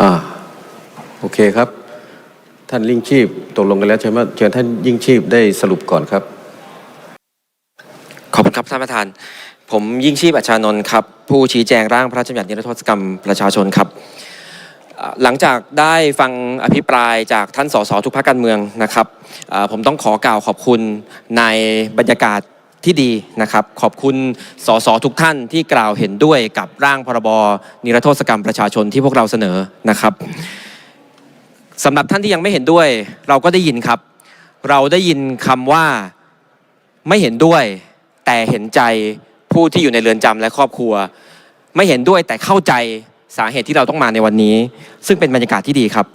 อ่าโอเคครับ ท่านยิ่งชีพตกลงกันแล้วใช่ไหมเชิญท่านยิ่งชีพได้สรุปก่อนครับ ขอบคุณครับท่านประธาน ผมยิ่งชีพอัชานนท์ครับ ผู้ชี้แจงร่างพระราชบัญญัตินิรโทษกรรมประชาชนครับ หลังจากได้ฟังอภิปรายจากท่านสสทุกภาคการเมืองนะครับ ผมต้องขอกล่าวขอบคุณในบรรยากาศ ที่ดีนะครับ ขอบคุณสสทุกท่านที่กล่าวเห็นด้วยกับร่างพรบนิรโทษกรรมประชาชนที่พวกเราเสนอนะครับสำหรับท่านที่ยังไม่เห็นด้วย เราก็ได้ยินครับ เราได้ยินคำว่าไม่เห็นด้วย แต่เห็นใจผู้ที่อยู่ในเรือนจำและครอบครัว ไม่เห็นด้วยแต่เข้าใจสาเหตุที่เราต้องมาในวันนี้ ซึ่งเป็นบรรยากาศที่ดีครับ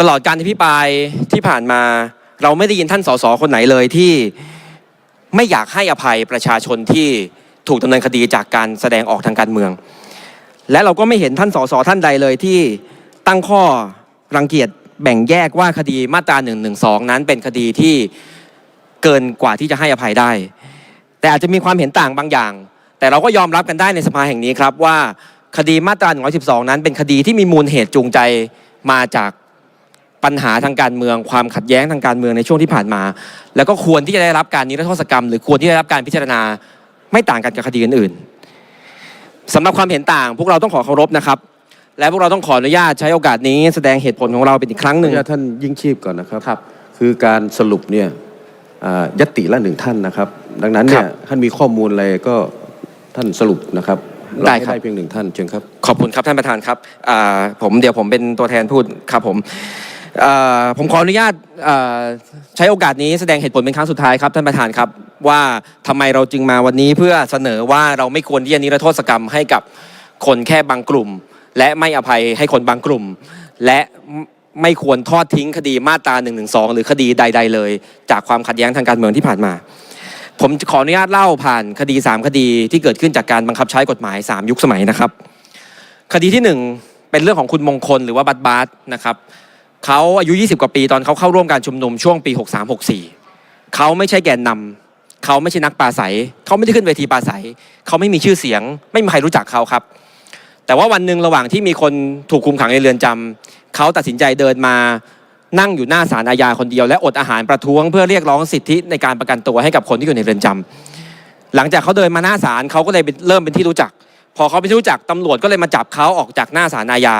ตลอดการอภิปรายที่ผ่านมา เราไม่ได้ยินท่านสสคนไหนเลยที่ ไม่อยากให้อภัยประชาชนที่ถูกดำเนินคดีจากการแสดงออกทางการเมือง และเราก็ไม่เห็นท่านสสท่านใดเลยที่ตั้งข้อรังเกียจแบ่งแยกว่าคดีมาตรา1นึนั้นเป็นคดีที่เกินกว่าที่จะให้อภัยได้ แต่อาจจะมีความเห็นต่างบางอย่าง แต่เราก็ยอมรับกันได้ในสภาแห่งนี้ครับว่าคดีมาตรา112 นั้นเป็นคดีที่มีมูลเหตุจูงใจมาจาก ปัญหาทางการเมืองความขัดแย้งทางการเมืองในช่วงที่ผ่านมา แล้วก็ควรที่จะได้รับการนิรโทษกรรม หรือควรที่จะได้รับการพิจารณาไม่ต่างกันกับคดีอื่นๆสำหรับความเห็นต่าง พวกเราต้องขอเคารพนะครับ และพวกเราต้องขออนุญาตใช้โอกาสนี้แสดงเหตุผลของเราเป็นอีกครั้งหขอนึ่งอนุญาตท่านยิ่งชีพก่อนนะครับครับ คือการสรุปเนี่ยอ่ายตติละหนึ่งท่านนะครับ ดังนั้นเนี่คยรับท่านมีข้อมูลอะไรก็ท่านสรุปนะครับได้ครับ เาให้ได้เพียงหนึ่งท่านเชิญครับ ขอบคุณครับท่านประธานครับอ่าผมเดี๋ยวผมเป็นตัวแทนพูดครับผม อ่าผมขออนุญาตอ่าใช้โอกาสนี้แสดงเหตุผลเป็นครั้งสุดท้ายครับท่านประธานครับว่าทำไมเราจึงมาวันนี้เพื่อเสนอว่าเราไม่ควรที่จะนิรโทษกรรมให้กับคนแค่บางกลุ่ม และไม่อภัยให้คนบางกลุ่ม และไม่ควรทอดทิ้งคดีมาตรา1นึหรือคดีใด ๆ เลย จากความขัดแย้งทางการเมืองที่ผ่านมา ผมขออนุญาตเล่าผ่านคดี 3 คดีที่เกิดขึ้นจากการบังคับใช้กฎหมาย 3 ยุคสมัยนะครับ คดีที่ 1 เป็นเรื่องของคุณมงคลหรือว่าบัตบาสนะครับ เขาอายุ 20 กว่าปีตอนเขาเข้าร่วมการชุมนุมช่วงปี 63-64 เขาไม่ใช่แกนนำเขาไม่ใช่นักปราศัย เขาไม่ได้ขึ้นเวทีปราศัย เขาไม่มีชื่อเสียง ไม่มีใครรู้จักเขาครับ แต่ว่าวันหนึ่งระหว่างที่มีคนถูกคุมขังในเรือนจำเขาตัดสินใจเดินมานั่งอยู่หน้าศาลอาญาคนเดียว และอดอาหารประท้วงเพื่อเรียกร้องสิทธิในการประกันตัวให้กับคนที่อยู่ในเรือนจำหลังจากเขาเดินมาหน้าศาลเขาก็เลยเป็นเริ่มเป็นที่รู้จัก พอเขาเป็นที่รู้จักตำรวจก็เลยมาจับเขาออกจากหน้าศาลอาญา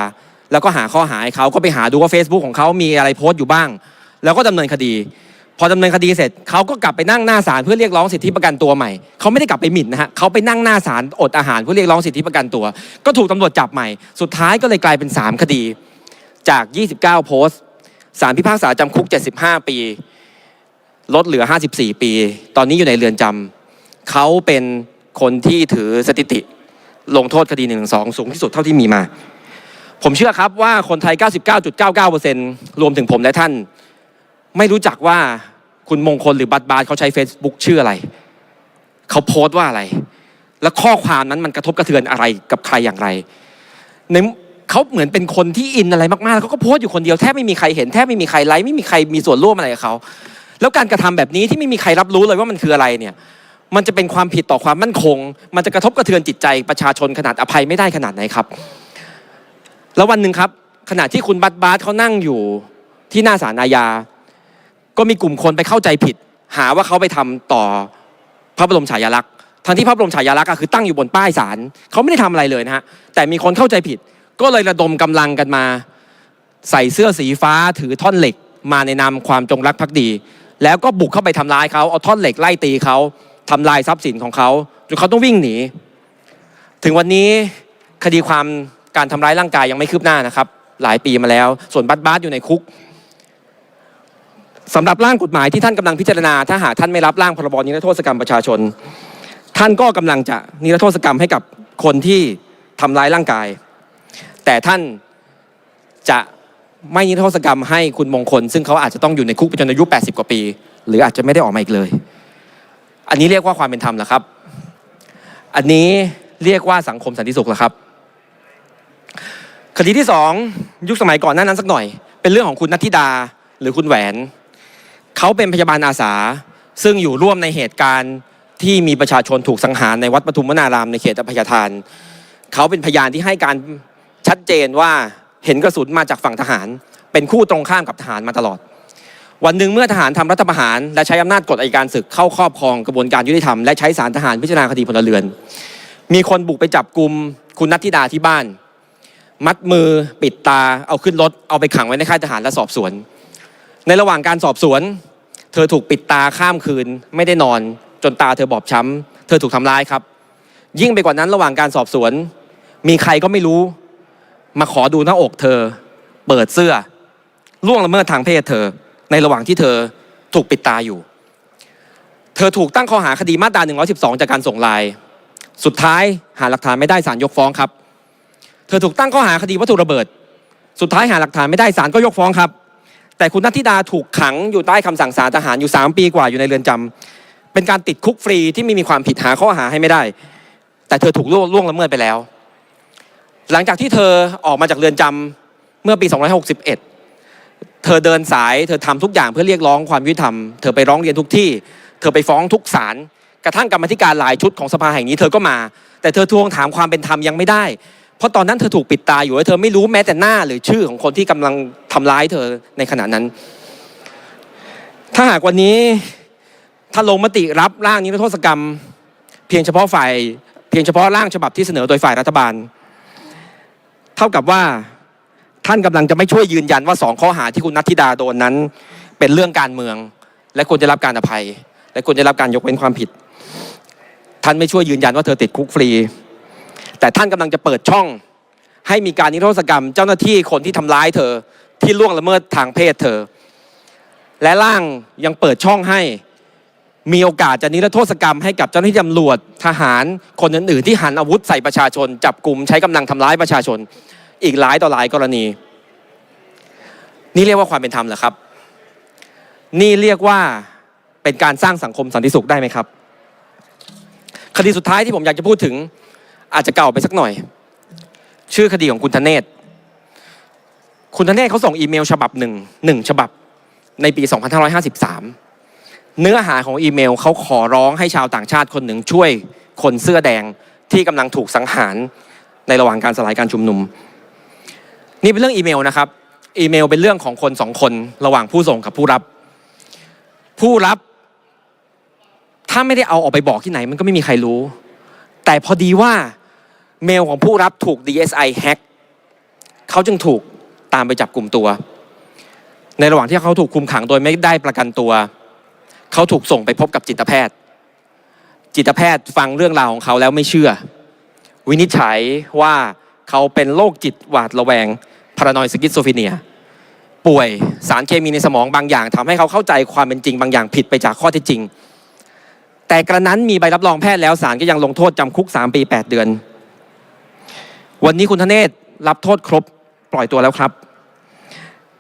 แล้วก็หาข้อหาให้เขาก็ไปหาดูว่า Facebook ของเขามีอะไรโพสต์อยู่บ้าง แล้วก็ดำเนินคดี พอดำเนินคดีเสร็จเขาก็กลับไปนั่งหน้าศาลเพื่อเรียกร้องสิทธิประกันตัวใหม่เขาไม่ได้กลับไปหมิ่นนะฮะเขาไปนั่งหน้าศาลอดอาหารเพื่อเรียกร้องสิทธิประกันตัว ก็ถูกตำรวจจับใหม่ สุดท้ายก็เลยกลายเป็น 3 คดี จาก 29 โพสต์ศาลพิพากษาจำคุก 75 ปี ลดเหลือ 54 ปี ตอนนี้อยู่ในเรือนจำเขาเป็นคนที่ถือสถิติ ลงโทษคดี1นึสูงที่สุดเท่าที่มีมา ผมเชื่อครับว่าคนไทย 99.99%รวมถึงผมและท่าน ไม่รู้จักว่าคุณมงคลหรือบัตรบาสเขาใช้ Facebook ชื่ออะไร เขาโพสต์ว่าอะไร และข้อความนั้นมันกระทบกระเทือนอะไรกับใครอย่างไรในเขาเหมือนเป็นคนที่อินอะไรมากๆแล้วเขาก็โพสต์อยู่คนเดียวแทบไม่มีใครเห็นแทบไม่มีใครไลค์ไม่มีใครมีส่วนร่วมอะไรกับเขาแล้วการกระทำแบบนี้ที่ไม่มีใครรับรู้เลยว่ามันคืออะไรเนี่ยมันจะเป็นความผิดต่อความมั่นคง มันจะกระทบกระเทือนจิตใจประชาชนขนาดอภัยไม่ได้ขนาดไหนครับ แล้ววันหนึ่งครับ ขณะที่คุณบัตรบาสเขานั่งอยู่ที่หน้าศาลอาญา ก็มีกลุ่มคนไปเข้าใจผิด หาว่าเขาไปทำต่อพระบรมฉายาลักษณ์ทั้งที่พระบรมฉายาลักษณ์คือตั้งอยู่บนป้ายศาลเขาไม่ได้ทำอะไรเลยนะฮะแต่มีคนเข้าใจผิด ก็เลยระดมกำลังกันมา ใส่เสื้อสีฟ้าถือท่อนเหล็ก มาในนามความจงรักภักดี แล้วก็บุกเข้าไปทำร้ายเขาเอาท่อนเหล็กไล่ตีเขาทำลายทรัพย์สินของเขาจนเขาต้องวิ่งหนี ถึงวันนี้คดีความ การทำร้ายร่างกายยังไม่คืบหน้านะครับ หลายปีมาแล้ว ส่วนบัตบาสอยู่ในคุกสำหรับร่างกฎหมายที่ท่านกำลังพิจารณา ถ้าหากท่านไม่รับร่างพรบนิรโทษกรรมประชาชน ท่านก็กำลังจะนิรโทษกรรมให้กับคนที่ทำร้ายร่างกาย แต่ท่านจะไม่นิรโทษกรรมให้คุณมงคล ซึ่งเขาอาจจะต้องอยู่ในคุกไปจนอายุ 80 กว่าปี หรืออาจจะไม่ได้ออกมาอีกเลย อันนี้เรียกว่าความเป็นธรรมเหรอครับ อันนี้เรียกว่าสังคมสันติสุขเหรอครับ คดีที่สองยุคสมัยก่อนหน้านั้นสักหน่อย เป็นเรื่องของคุณนัทธิดาหรือคุณแหวน เขาเป็นพยาบาลอาสา ซึ่งอยู่ร่วมในเหตุการณ์ที่มีประชาชนถูกสังหารในวัดปทุมวนารามในเขตอภัยทาน เขาเป็นพยานที่ให้การชัดเจนว่าเห็นกระสุนมาจากฝั่งทหาร เป็นคู่ตรงข้ามกับทหารมาตลอด วันหนึ่งเมื่อทหารทำรัฐประหาร และใช้อำนาจกฎอัยการศึกเข้าครอบครองกระบวนการยุติธรรมและใช้สารทหารพิจารณาคดีพลเรือน มีคนบุกไปจับกลุ่มคุณนัทธิดาที่บ้าน มัดมือปิดตาเอาขึ้นรถเอาไปขังไว้ในค่ายทหารและสอบสวน ในระหว่างการสอบสวน เธอถูกปิดตาข้ามคืน ไม่ได้นอน จนตาเธอบอบช้ำ เธอถูกทำร้ายครับ ยิ่งไปกว่านั้นระหว่างการสอบสวน มีใครก็ไม่รู้ มาขอดูหน้าอกเธอ เปิดเสื้อล่วงละเมิดทางเพศเธอ ในระหว่างที่เธอถูกปิดตาอยู่ เธอถูกตั้งข้อหาคดีมาตรา112 จากการส่งไลน์สุดท้ายหาหลักฐานไม่ได้ศาลยกฟ้องครับ เธอถูกตั้งข้อหาคดีวัตถุระเบิด สุดท้ายหาหลักฐานไม่ได้ศาลก็ยกฟ้องครับ แต่คุณนัทธิดาถูกขังอยู่ใต้คำสั่งศาลทหารอยู่ 3 ปีกว่าอยู่ในเรือนจำเป็นการติดคุกฟรีที่ไม่มีความผิดหาข้อหาให้ไม่ได้ แต่เธอถูกล่วงล่วงละเมิดไปแล้ว หลังจากที่เธอออกมาจากเรือนจำเมื่อปี 261 เธอเดินสายเธอทำทุกอย่างเพื่อเรียกร้องความยุติธรรม เธอไปร้องเรียนทุกที่ เธอไปฟ้องทุกศาลกระทั่งกรรมธิการหลายชุดของสภาแห่งนี้เธอก็มา แต่เธอทวงถามความเป็นธรรมยังไม่ได้ เพราะตอนนั้นเธอถูกปิดตาอยู่และเธอไม่รู้แม้แต่หน้าหรือชื่อของคนที่กำลังทำร้ายเธอในขณะนั้น ถ้าหากวันนี้ถ้าลงมติรับร่างนิรโทษกรรม เพียงเฉพาะฝ่ายเพียงเฉพาะร่างฉบับที่เสนอโดยฝ่ายรัฐบาล เท่ากับว่าท่านกำลังจะไม่ช่วยยืนยันว่าสองข้อหาที่คุณนัทธิดาโดนนั้น เป็นเรื่องการเมือง และควรจะรับการอภัย และควรจะรับการยกเว้นความผิด ท่านไม่ช่วยยืนยันว่าเธอติดคุกฟรี แต่ท่านกำลังจะเปิดช่อง ให้มีการนิรโทษกรรม เจ้าหน้าที่คนที่ทำร้ายเธอ ที่ล่วงละเมิดทางเพศเธอ และร่างยังเปิดช่องให้มีโอกาสจะนิรโทษกรรมให้กับเจ้าหน้าที่ตำรวจทหารคนอื่นๆที่หันอาวุธใส่ประชาชน จับกลุ่มใช้กำลังทำร้ายประชาชน อีกหลายต่อหลายกรณี นี่เรียกว่าความเป็นธรรมเหรอครับ นี่เรียกว่าเป็นการสร้างสังคมสันติสุขได้ไหมครับ คดีสุดท้ายที่ผมอยากจะพูดถึง อาจจะเก่าไปสักหน่อย ชื่อคดีของคุณธเนศคุณธเนศเขาส่งอีเมลฉบับหนึ่งหนึ่งฉบับในปี 2553 เนื้อหาของอีเมลเขาขอร้องให้ชาวต่างชาติคนหนึ่งช่วยคนเสื้อแดงที่กำลังถูกสังหารในระหว่างการสลายการชุมนุม นี่เป็นเรื่องอีเมลนะครับ อีเมลเป็นเรื่องของคนสองคนระหว่างผู้ส่งกับผู้รับ ผู้รับ ถ้าไม่ได้เอาออกไปบอกที่ไหน มันก็ไม่มีใครรู้ แต่พอดีว่า เมลของผู้รับถูก DSI แฮ็กเขาจึงถูกตามไปจับกลุ่มตัว ในระหว่างที่เขาถูกคุมขังโดยไม่ได้ประกันตัว เขาถูกส่งไปพบกับจิตแพทย์ จิตแพทย์ฟังเรื่องราวของเขาแล้วไม่เชื่อ วินิจฉัยว่าเขาเป็นโรคจิตหวาดระแวงพารานอยสกิสโซฟีเนีย ป่วยสารเคมีในสมองบางอย่างทำให้เขาเข้าใจความเป็นจริงบางอย่างผิดไปจากข้อเท็จจริง แต่กระนั้นมีใบรับรองแพทย์แล้วศาลก็ยังลงโทษจำคุก 3 ปี 8 เดือน วันนี้คุณธเนศรับโทษครบปล่อยตัวแล้วครับ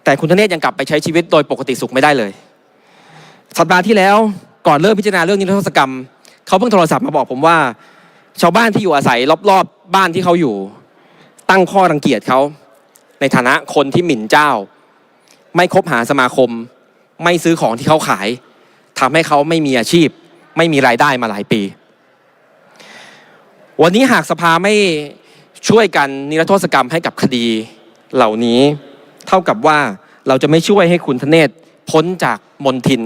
แต่คุณธเนศยังกลับไปใช้ชีวิตโดยปกติสุขไม่ได้เลย สัปดาห์ที่แล้วก่อนเริ่มพิจารณาเรื่องนิรโทษกรรม เขาเพิ่งโทรศัพท์มาบอกผมว่า ชาวบ้านที่อยู่อาศัยรอบๆบบ้านที่เขาอยู่ ตั้งข้อรังเกียจเขาในฐานะคนที่หมิ่นเจ้า ไม่คบหาสมาคม ไม่ซื้อของที่เขาขายทำให้เขาไม่มีอาชีพ ไม่มีรายได้มาหลายปี วันนี้หากสภาไม่ ช่วยกันนิรโทษกรรมให้กับคดีเหล่านี้ เท่ากับว่าเราจะไม่ช่วยให้คุณธเนศพ้นจากมนทิน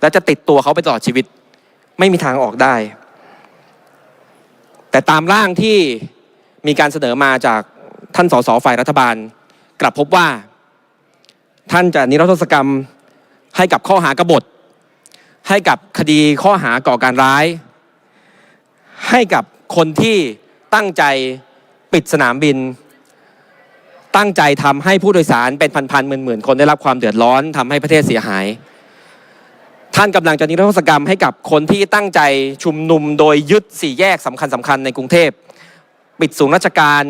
และจะติดตัวเขาไปตลอดชีวิต ไม่มีทางออกได้ แต่ตามร่างที่มีการเสนอมาจากท่านสสฝ่ายรัฐบาล กลับพบว่า ท่านจะนิรโทษกรรมให้กับข้อหากบฏ ให้กับคดีข้อหาก่อการร้าย ให้กับคนที่ตั้งใจ ปิดสนามบิน ตั้งใจทำให้ผู้โดยสารเป็นพันๆหมื่นๆคนได้รับความเดือดร้อนทำให้ประเทศเสียหาย ท่านกำลังจะนิรโทษกรรมให้กับคนที่ตั้งใจชุมนุมโดยยึดสี่แยกสำคัญสคัญๆในกรุงเทพปิดศูนย์ราชการ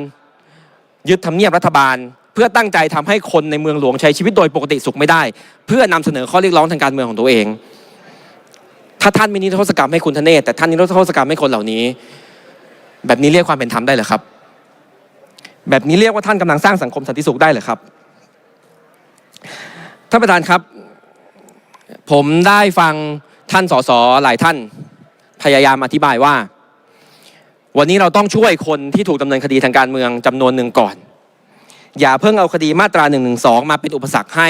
ยึดทำเนียบรัฐบาล เพื่อตั้งใจทำให้คนในเมืองหลวงใช้ชีวิตโดยปกติสุขไม่ได้ เพื่อนำเสนอข้อเรียกร้องทางการเมืองของตัวเอง ถ้าท่านมีนิรโทษกรรมให้คุณธเนศแต่ท่านนิรโทษกรรมให้คนเหล่านี้ แบบนี้เรียกความเป็นธรรมได้หรือครับ แบบนี้เรียกว่าท่านกำลังสร้างสังคมสันติสุขได้เหรอครับท่านประธานครับ ผมได้ฟังท่านสสหลายท่าน พยายามอธิบายว่า วันนี้เราต้องช่วยคนที่ถูกดำเนินคดีทางการเมืองจำนวนหนึ่งก่อน อย่าเพิ่งเอาคดีมาตรา1นึมาเป็นอุปสรรคให้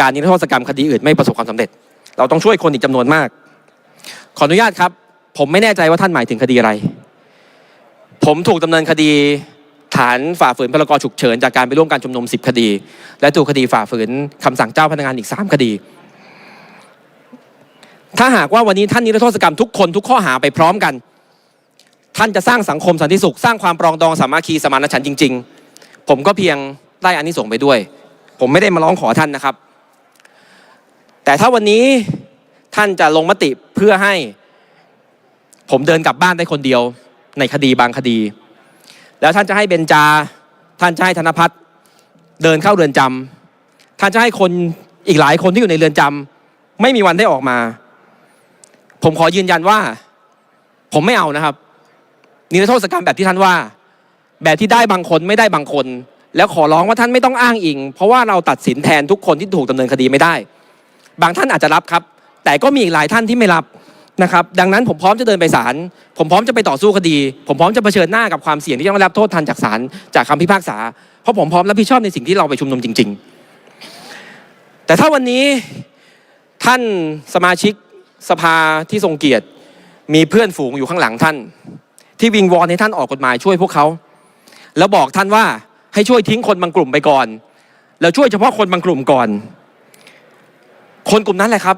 การนิรโทษกรรมคดีอื่นไม่ประสบความสำเร็จ เราต้องช่วยคนอีกจำนวนมาก ขออนุญาตครับ ผมไม่แน่ใจว่าท่านหมายถึงคดีอะไร ผมถูกดำเนินคดีานฝ่าฝืนพรกฉุกเฉินจากการไปร่วมการชุมนุม 10 คดี และถูกคดีฝ่าฝืนคำสั่งเจ้าพนักงานอีก 3 คดี ถ้าหากว่าวันนี้ท่านนิรโทษกรรมทุกคนทุกข้อหาไปพร้อมกัน ท่านจะสร้างสังคมสันติสุข สร้างความปรองดองสามัคคีสมานฉันท์จริง ๆ ผมก็เพียงได้อานิสงส์ไปด้วย ผมไม่ได้มาร้องขอท่านนะครับ แต่ถ้าวันนี้ท่านจะลงมติเพื่อให้ ผมเดินกลับบ้านได้คนเดียวในคดีบางคดี แล้วท่านจะให้เบนจา ท่านจะให้ธนพัฒน์เดินเข้าเรือนจำท่านจะให้คนอีกหลายคนที่อยู่ในเรือนจำไม่มีวันได้ออกมา ผมขอยืนยันว่า ผมไม่เอานะครับ นิรโทษกรรมแบบที่ท่านว่า แบบที่ได้บางคนไม่ได้บางคน แล้วขอร้องว่าท่านไม่ต้องอ้างอิง เพราะว่าเราตัดสินแทนทุกคนที่ถูกดำเนินคดีไม่ได้ บางท่านอาจจะรับครับ แต่ก็มีอีกหลายท่านที่ไม่รับ นะครับดังนั้นผมพร้อมจะเดินไปศาลผมพร้อมจะไปต่อสู้คดี ผมพร้อมจะเผชิญหน้ากับความเสี่ยงที่ต้องรับโทษทันจากศาลจากคำพิพากษา เพราะผมพร้อมรับผิดชอบในสิ่งที่เราไปชุมนุมจริง ๆ แต่ถ้าวันนี้ท่านสมาชิกสภาที่ทรงเกียรติ มีเพื่อนฝูงอยู่ข้างหลังท่าน ที่วิงวอนให้ท่านออกกฎหมายช่วยพวกเขา แล้วบอกท่านว่าให้ช่วยทิ้งคนบางกลุ่มไปก่อน แล้วช่วยเฉพาะคนบางกลุ่มก่อน คนกลุ่มนั้นแหละครับ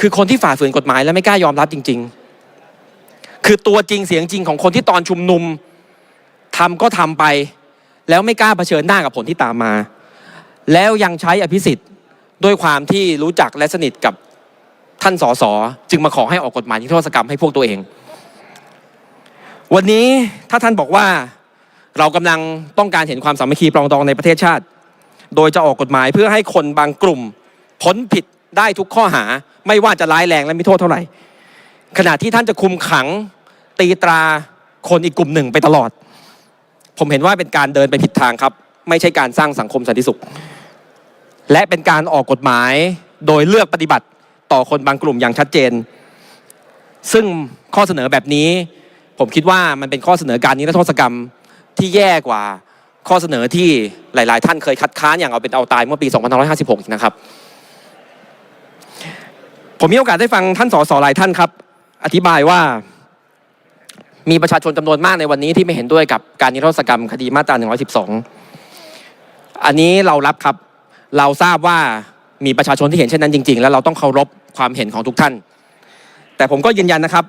คือคนที่ฝ่าฝืนกฎหมายและไม่กล้ายอมรับจริง ๆ คือตัวจริงเสียงจริงของคนที่ตอนชุมนุมทำก็ทำไป แล้วไม่กล้าเผชิญหน้ากับผลที่ตามมา แล้วยังใช้อภิสิทธิ์ด้วยความที่รู้จักและสนิทกับท่านสสจึงมาขอให้ออกกฎหมายนิรโทษกรรมให้พวกตัวเอง วันนี้ถ้าท่านบอกว่าเรากำลังต้องการเห็นความสามัคคีปรองดองในประเทศชาติ โดยจะออกกฎหมายเพื่อให้คนบางกลุ่มพ้นผิด ได้ทุกข้อหาไม่ว่าจะร้ายแรงและมีโทษเท่าไหร่ ขณะที่ท่านจะคุมขังตีตราคนอีกกลุ่มหนึ่งไปตลอด ผมเห็นว่าเป็นการเดินไปผิดทางครับ ไม่ใช่การสร้างสังคมสันติสุข และเป็นการออกกฎหมายโดยเลือกปฏิบัติต่อคนบางกลุ่มอย่างชัดเจน ซึ่งข้อเสนอแบบนี้ ผมคิดว่ามันเป็นข้อเสนอการนิรโทษกรรมที่แย่กว่าข้อเสนอที่หลาย ๆ ท่านเคยคัดค้านอย่างเอาเป็นเอาตายเมื่อปี 2556 นะครับ ผมมีโอกาสได้ฟังท่านสสหลายท่านครับ อธิบายว่ามีประชาชนจำนวนมากในวันนี้ที่ไม่เห็นด้วยกับการนิรโทษกรรมคดีมาตรา 112 อันนี้เรารับครับ เราทราบว่ามีประชาชนที่เห็นเช่นนั้นจริง ๆ แล้วเราต้องเคารพความเห็นของทุกท่าน แต่ผมก็ยืนยันนะครับ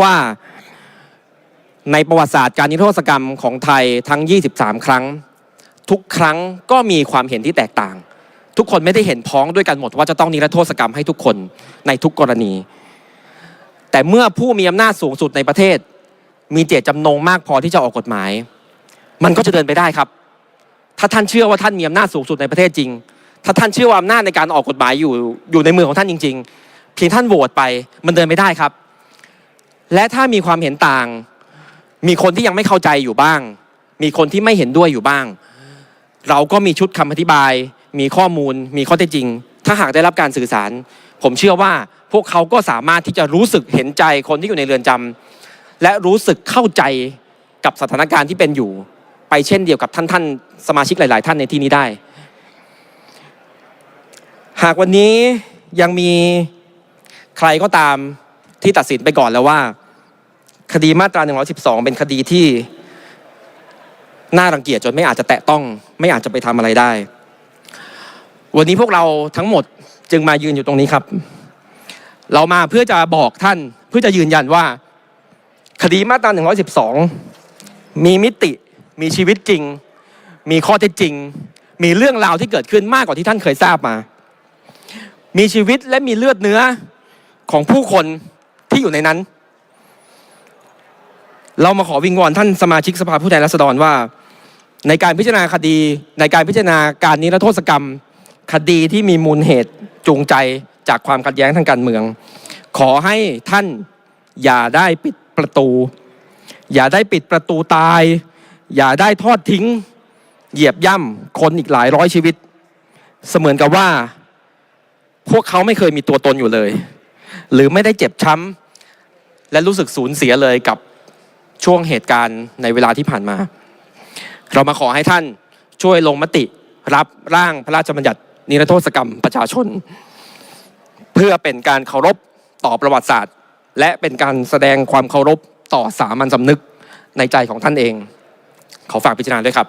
ว่าในประวัติศาสตร์การนิรโทษกรรมของไทยทั้ง 23 ครั้ง ทุกครั้งก็มีความเห็นที่แตกต่าง ทุกคนไม่ได้เห็นพ้องด้วยกันหมดว่าจะต้องนิรโทษกรรมให้ทุกคนในทุกกรณี แต่เมื่อผู้มีอำนาจสูงสุดในประเทศ มีเจตจำนงมากพอที่จะออกกฎหมาย มันก็จะเดินไปได้ครับ ถ้าท่านเชื่อว่าท่านมีอำนาจสูงสุดในประเทศจริง ถ้าท่านเชื่อว่าอำนาจในการออกกฎหมายอยู่อยู่ในมือของท่านจริง ๆ เพียงท่านโหวตไปมันเดินไม่ได้ครับ และถ้ามีความเห็นต่าง มีคนที่ยังไม่เข้าใจอยู่บ้าง มีคนที่ไม่เห็นด้วยอยู่บ้าง เราก็มีชุดคำอธิบาย มีข้อมูล มีข้อเท็จจริง ถ้าหากได้รับการสื่อสาร ผมเชื่อว่าพวกเขาก็สามารถที่จะรู้สึกเห็นใจคนที่อยู่ในเรือนจำและรู้สึกเข้าใจกับสถานการณ์ที่เป็นอยู่ ไปเช่นเดียวกับท่านท่านสมาชิกหลาย ๆ ท่านในที่นี้ได้ หากวันนี้ยังมีใครก็ตามที่ตัดสินไปก่อนแล้วว่า คดีมาตรา 112 เป็นคดีที่น่ารังเกียจจนไม่อาจจะแตะต้อง ไม่อาจจะไปทำอะไรได้ วันนี้พวกเราทั้งหมดจึงมายืนอยู่ตรงนี้ครับ เรามาเพื่อจะบอกท่านเพื่อจะยืนยันว่า คดีมาตรา112 มีมิติมีชีวิตจริง มีข้อเท็จจริง มีเรื่องราวที่เกิดขึ้นมากกว่าที่ท่านเคยทราบมา มีชีวิตและมีเลือดเนื้อของผู้คนที่อยู่ในนั้น เรามาขอวิงวอนท่านสมาชิกสภาผู้แทนราษฎรว่า ในการพิจารณาคดี ในการพิจารณาการนิรโทษกรรม คดีที่มีมูลเหตุจูงใจจากความขัดแย้งทางการเมือง ขอให้ท่านอย่าได้ปิดประตู อย่าได้ปิดประตูตาย อย่าได้ทอดทิ้ง เหยียบย่ำคนอีกหลายร้อยชีวิต เสมือนกับว่า พวกเขาไม่เคยมีตัวตนอยู่เลย หรือไม่ได้เจ็บช้ำและรู้สึกสูญเสียเลยกับช่วงเหตุการณ์ในเวลาที่ผ่านมา เรามาขอให้ท่านช่วยลงมติรับร่างพระราชบัญญัติ นิรโทษกรรมประชาชน เพื่อเป็นการเคารพต่อประวัติศาสตร์ และเป็นการแสดงความเคารพต่อสามัญสำนึกในใจของท่านเอง ขอฝากพิจารณาด้วยครับ